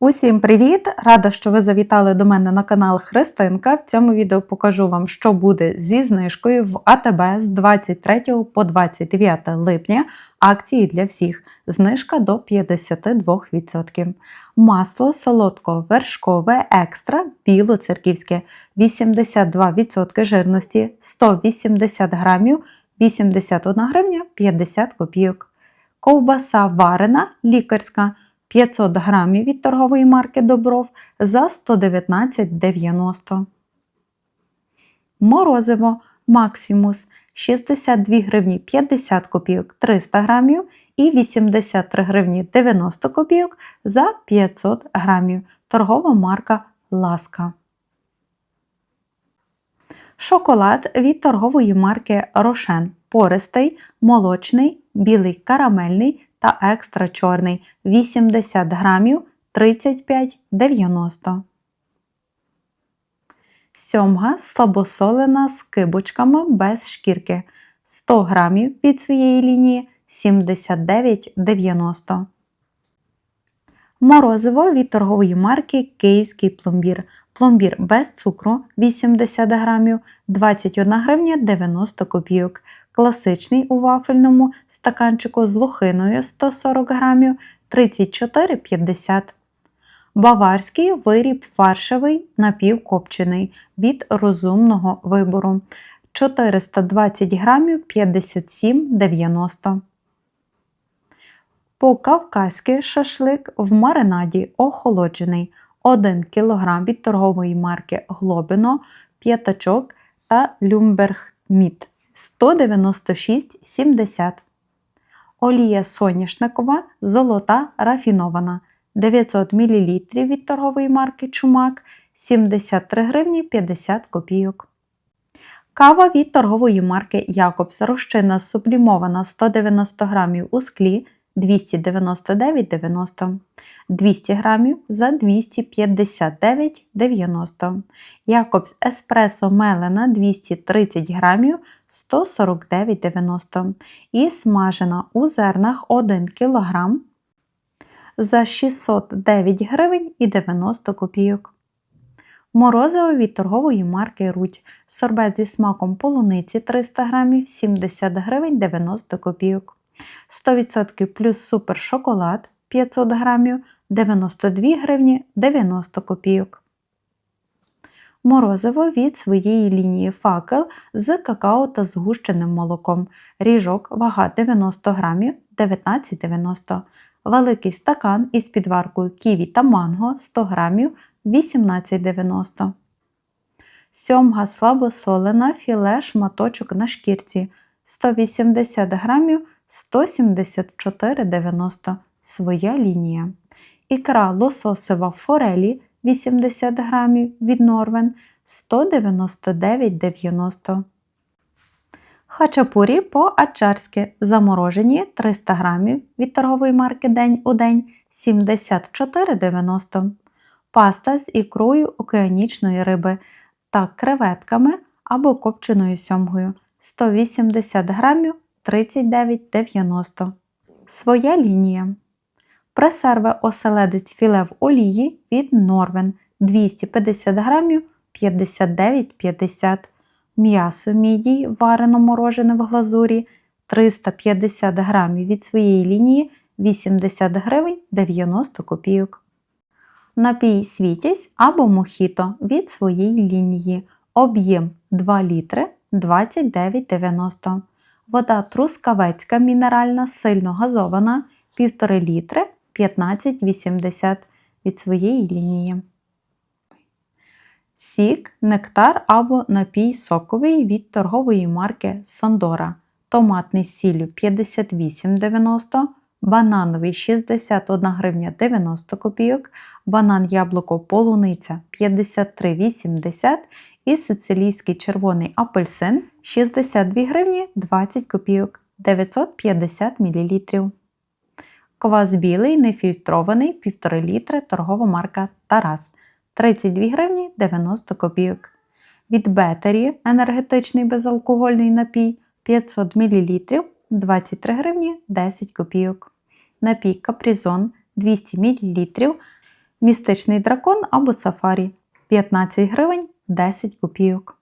Усім привіт! Рада, що ви завітали до мене на канал Христинка. В цьому відео покажу вам, що буде зі знижкою в АТБ з 23 по 29 липня. Акції для всіх. Знижка до 52%. Масло солодко-вершкове екстра білоцерківське 82% жирності 180 грамів 81 гривня 50 копійок. Ковбаса варена лікарська 500 грамів від торгової марки Добров за 119,90. Морозиво Максимус 62 гривні 50 копійок 300 грамів і 83 гривні 90 копійок за 500 грамів. Торгова марка Ласка. Шоколад від торгової марки Рошен. Пористий, молочний, білий карамельний та екстра чорний 80 грамів 35,90. Сьомга слабосолена з кибочками без шкірки 100 грамів від своєї лінії 79,90. Морозиво від торгової марки Київський пломбір. Пломбір без цукру 80 грамів 21 гривня 90 копійок. Класичний у вафельному стаканчику з лохиною 140 грамів 34,50 Баварський виріб фаршевий напівкопчений від розумного вибору 420 грамів 57,90 По-кавказьки шашлик в маринаді охолоджений 1 кг від торгової марки Глобино, п'ятачок та Люмбергміт 196,70 Олія соняшникова золота рафінована. 900 мл від торгової марки Чумак 73 гривні 50 копійок. Кава від торгової марки Якобс розчинна сублімована 190 грамів у склі 299,90 200 грамів за 259,90 Якобс Еспресо Мелена 230 грамів 149,90 і смажена у зернах 1 кг за 609 гривень і 90 копійок. Морозиво від торгової марки Руть. Сорбет зі смаком полуниці 300 грамів 70 гривень 90 копійок. 100% плюс супер шоколад 500 грамів 92 гривні 90 копійок. Морозиво від своєї лінії факел з какао та згущеним молоком. Ріжок вага 90 грамів 19,90 Великий стакан із підваркою ківі та манго 100 грамів 18,90 Сьомга слабосолена філе шматочок на шкірці 180 грамів 174,90 своя лінія. Ікра лососева форелі 80 грамів від Норвен 199,90 Хачапурі по-ачарськи. Заморожені 300 грамів від торгової марки День у день 74,90 Паста з ікрою океанічної риби та креветками або копченою сьомгою 180 грамів 39,90 Своя лінія. Пресерве оселедець філе в олії від Норвен 250 грамів 59,50 М'ясо мідій варено морожене в глазурі 350 грамів від своєї лінії 80 гривень 90 копійок. Напій світязь або мохіто від своєї лінії. Об'єм 2 літри 29,90 Вода трускавецька мінеральна сильно газована 1,5 літри 15,80 від своєї лінії. Сік, нектар або напій соковий від торгової марки Сандора. Томатний сіллю 58,90, банановий 61 гривня 90 копійок, банан яблуко полуниця 53,80 і сицилійський червоний апельсин 62 гривні 20 копійок 950 мл. Квас білий нефільтрований 1,5 літри торгова марка Тарас 32 гривні 90 копійок. Від Бетері енергетичний безалкогольний напій 500 мл 23 гривні 10 копійок. Напій Капрізон 200 мл Містичний дракон або сафарі 15 гривень 10 копійок.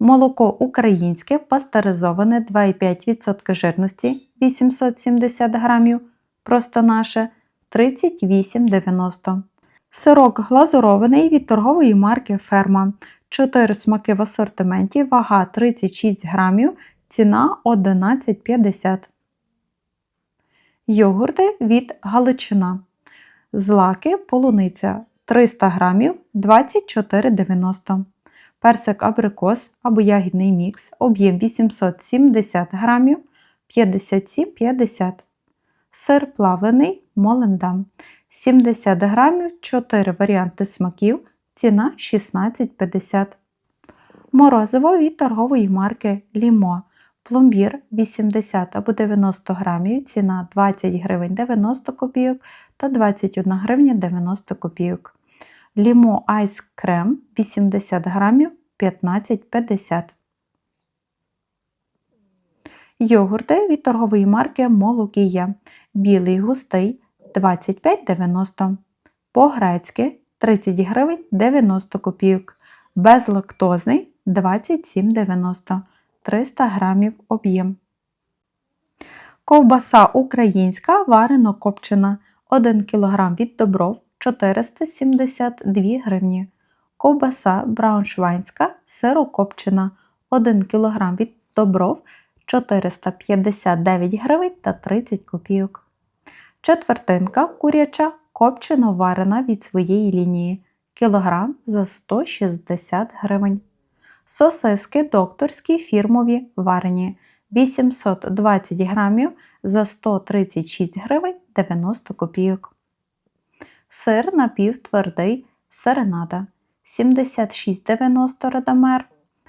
Молоко українське пастеризоване 2,5% жирності 870 грамів. Просто наше 38,90. Сирок глазурований від торгової марки Ферма. 4 смаки в асортименті, вага 36 грамів, ціна 11,50. Йогурти від Галичина. Злаки полуниця 300 грамів 24,90. Персик абрикос або ягідний мікс, об'єм 870 грамів 57,50. Сир плавлений Молендам 70 грамів 4 варіанти смаків, ціна 16,50. Морозиво від торгової марки Лімо. Пломбір 80 або 90 грамів, ціна 20 гривень 90 копійок та 21 гривня 90 копійок. Лімо Айс Крем 80 грамів 15,50. Йогурти від торгової марки Молокія. Білий густий 25,90. По-грецьки 30 гривень 90 копійок. Безлактозний 27,90. 300 грамів об'єм. Ковбаса українська варено копчена 1 кг від добров 472 гривні. Ковбаса брауншвайнська сирокопчена 1 кг від добров 459 гривень та 30 копійок. Четвертинка куряча копчено варена від своєї лінії кілограм за 160 гривень. Сосиски докторські фірмові варені 820 грамів за 136 гривень 90 копійок. Сир напівтвердий серенада 76,90 радамер,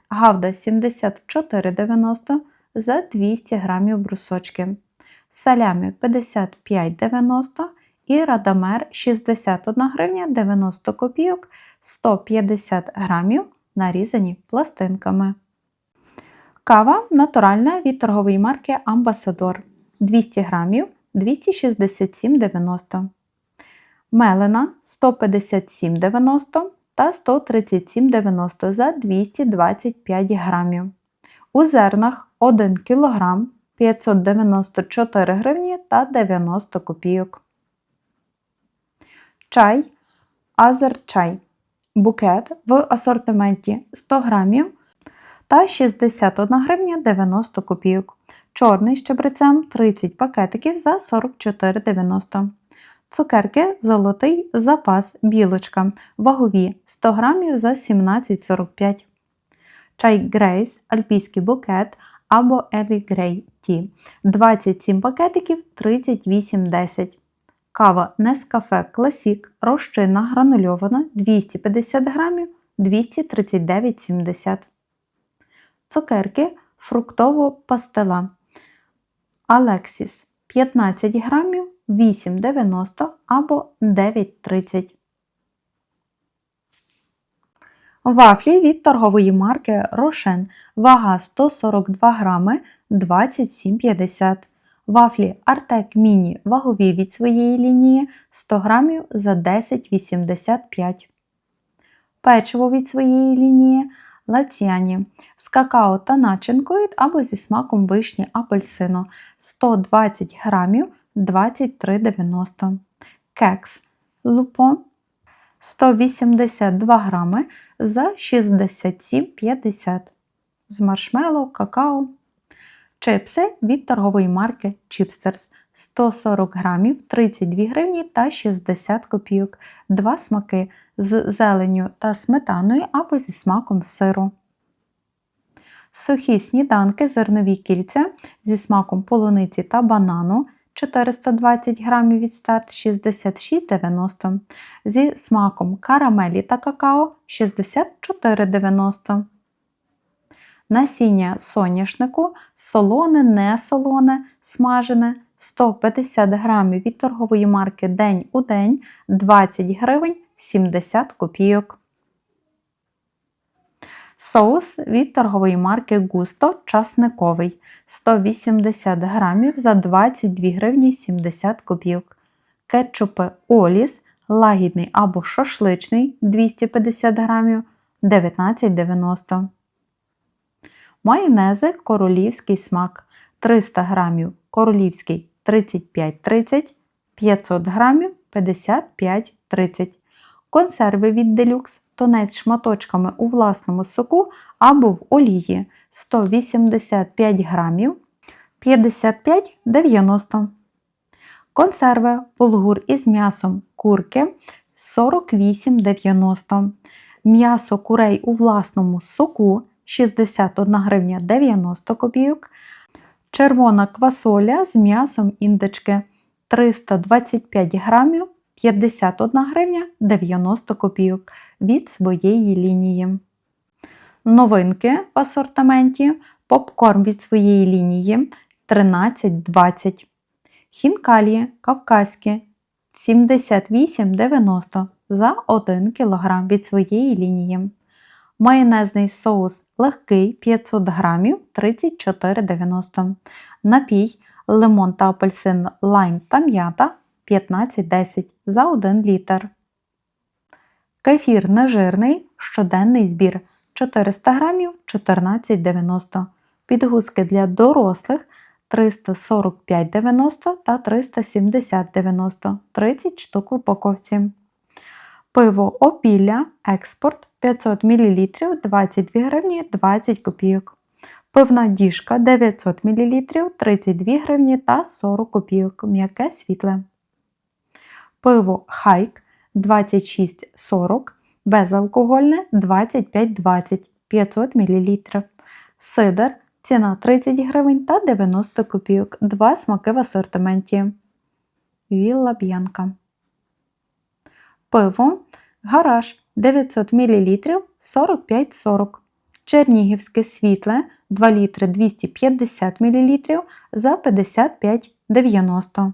гавда 74,90 за 200 грамів брусочки, салямі 55,90 і радамер 61 гривня 90 копійок 150 грамів нарізані пластинками. Кава натуральна від торгової марки Амбасадор 200 грамів 267,90 Мелена 157,90 та 137,90 за 225 грамів. У зернах 1 кг 594 гривні та 90 копійок. Чай Азерчай. Букет в асортименті 100 грамів та 61 гривня 90 копійок. Чорний з чебрецем 30 пакетиків за 44,90 Цукерки золотий запас білочка. Вагові 100 грамів за 17,45 Чай Грейс, альпійський букет або Елі Грей Ті. 27 пакетиків 38,10 Кава Нескафе Класік розчинна гранульована 250 грамів 239,70 Цукерки фруктово пастила Алексіс 15 грамів 8,90 або 9,30 Вафлі від торгової марки Рошен. Вага 142 грами 27,50 Вафлі Артек Міні вагові від своєї лінії 100 грамів за 10,85 Печиво від своєї лінії Лаціані з какао та начинкою або зі смаком вишні апельсину. 120 грамів 23,90 Кекс. Лупон 182 грами за 67,50 з маршмеллоу, какао. Чипси від торгової марки Chipsters 140 грамів 32 гривні та 60 копійок. Два смаки з зеленню та сметаною або зі смаком сиру. Сухі сніданки зернові кільця зі смаком полуниці та банану 420 грамів від старт 66,90 зі смаком карамелі та какао 64,90 Насіння соняшнику солоне, не солоне, смажене 150 грамів від торгової марки День у день 20 гривень 70 копійок. Соус від торгової марки Густо часниковий 180 грамів за 22 гривні 70 копійок. кетчупи Оліс, лагідний або шашличний 250 грамів 19,90. Майонези королівський смак 300 грамів королівський 35,30, 500 грамів 55,30. Консерви від делюкс тонець шматочками у власному соку або в олії 185 грамів 55,90. Консерви булгур із м'ясом курки 48,90. М'ясо курей у власному соку 61 гривня 90 копійок. Червона квасоля з м'ясом індички 325 грамів 51 гривня 90 копійок від своєї лінії. Новинки в асортименті попкорн від своєї лінії 13,20. Хінкалі кавказькі 78,90 за 1 кг від своєї лінії. Майонезний соус легкий 500 грамів 34,90. Напій лимон та апельсин лайм та м'ята 15,10 за 1 літр. Кефір нежирний щоденний збір 400 грамів 14,90. Підгузки для дорослих 345,90 та 370,90 30 штук в упаковці. Пиво опілля експорт 500 мл 22 гривні 20 копійок. Пивна діжка 900 мл 32 гривні та 40 копійок. М'яке світле. Пиво хайк 26,40 безалкогольне 25,20 500 мл. Сидр ціна 30 гривень та 90 копійок. Два смаки в асортименті. Вілла Б'янка. Пиво гараж 900 мл 45,40. Чернігівське світле 2 літри 250 мл за 55,90.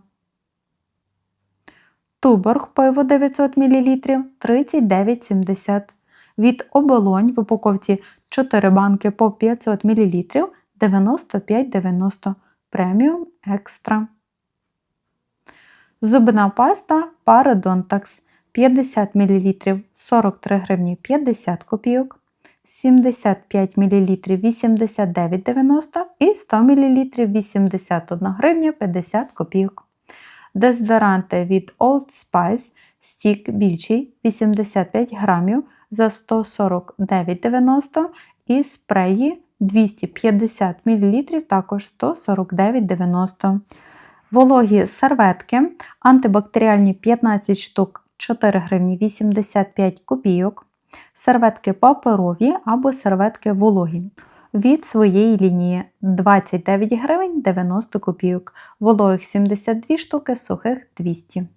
Туборг пиво 900 мл 39,70. Від оболонь в упаковці 4 банки по 500 мл 95,90 преміум екстра. Зубна паста Parodontax 50 мл 43 гривні 50 копійок, 75 мл 89,90 і 100 мл 81 гривня 50 копійок. Дезодоранти від Old Spice стік більший 85 грамів за 149,90 і спреї 250 мл також 149,90. Вологі серветки антибактеріальні 15 штук 4 гривні 85 копійок. Серветки паперові або серветки вологі. Від своєї лінії. 29 гривень 90 копійок, вологих 72 штуки, сухих 200.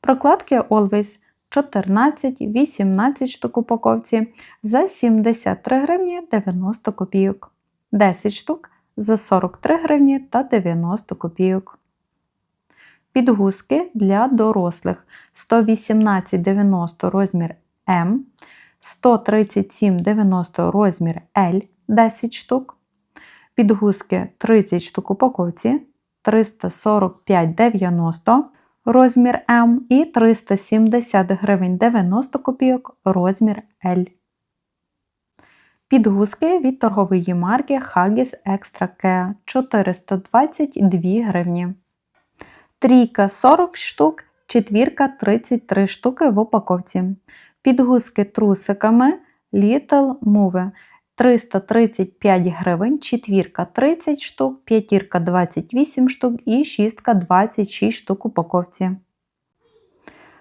Прокладки Always. 14-18 штук упаковці. За 73 гривні 90 копійок, 10 штук. За 43 гривні та 90 копійок. Підгузки для дорослих. 118,90 розмір М, 137,90 розмір L 10 штук. Підгузки 30 штук упаковці 345,90 розмір М і 370 гривень 90 копійок розмір L. Підгузки від торгової марки Haggis Extra Care 422 гривні. Трійка 40 штук, четвірка 33 штуки в упаковці. Підгузки трусиками Little Move 335 гривень, четвірка 30 штук, п'ятірка 28 штук і шістка 26 штук упаковці.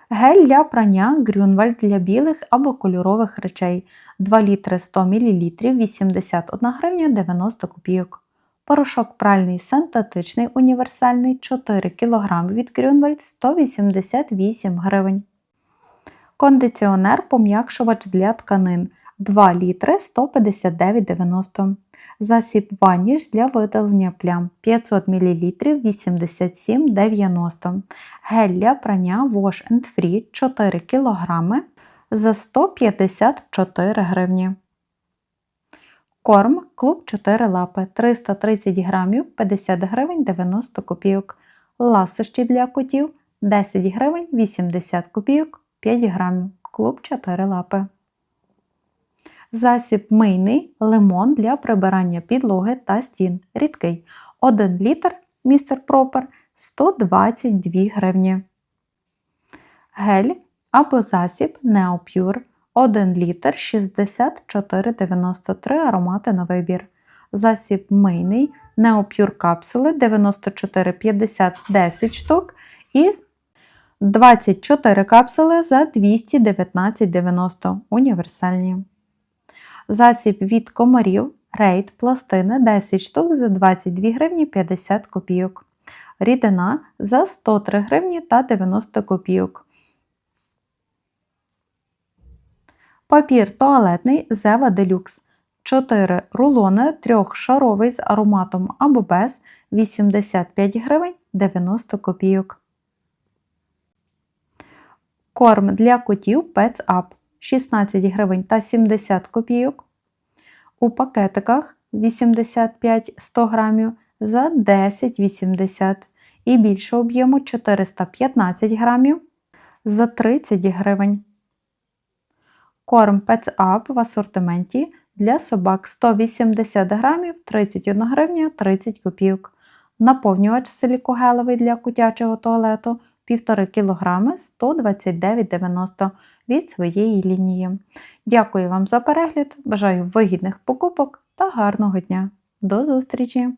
Гель для прання Грюнвальд для білих або кольорових речей 2 літри 100 мл 81 гривня 90 копійок. Порошок пральний синтетичний універсальний 4 кг від Грюнвальд 188 гривень. Кондиціонер пом'якшувач для тканин 2 літри 159,90. Засіб ваніш для видалення плям 500 мл 87,90. Гель для прання Wash and Free 4 кг за 154 гривні. Корм клуб 4 лапи 330 грамів 50 гривень 90 копійок. Ласощі для котів 10 гривень 80 копійок 5 грамів. Клуб 4 лапи. Засіб мийний лимон для прибирання підлоги та стін. Рідкий. 1 літр містер Пропер 122 гривні. Гель або засіб Neopure 1 літр 64,93 аромати на вибір. Засіб мийний Neopure капсули 94,50 10 штук і 24 капсули за 219,90 універсальні. Засіб від комарів рейд пластини 10 штук за 22 гривні 50 копійок. Рідина за 103 гривні та 90 копійок. Папір туалетний Зева Делюкс. 4 рулони трьохшаровий з ароматом або без 85 гривень 90 копійок. Корм для котів Pets Up 16 гривень та 70 копійок. У пакетиках 85-100 грамів за 10,80 і більше об'єму 415 грамів за 30 гривень. Корм Pets Up в асортименті для собак 180 грамів 31 гривня 30 копійок. Наповнювач силікогелевий для котячого туалету 1,5 кг 129,90 від своєї лінії. Дякую вам за перегляд, бажаю вигідних покупок та гарного дня. До зустрічі!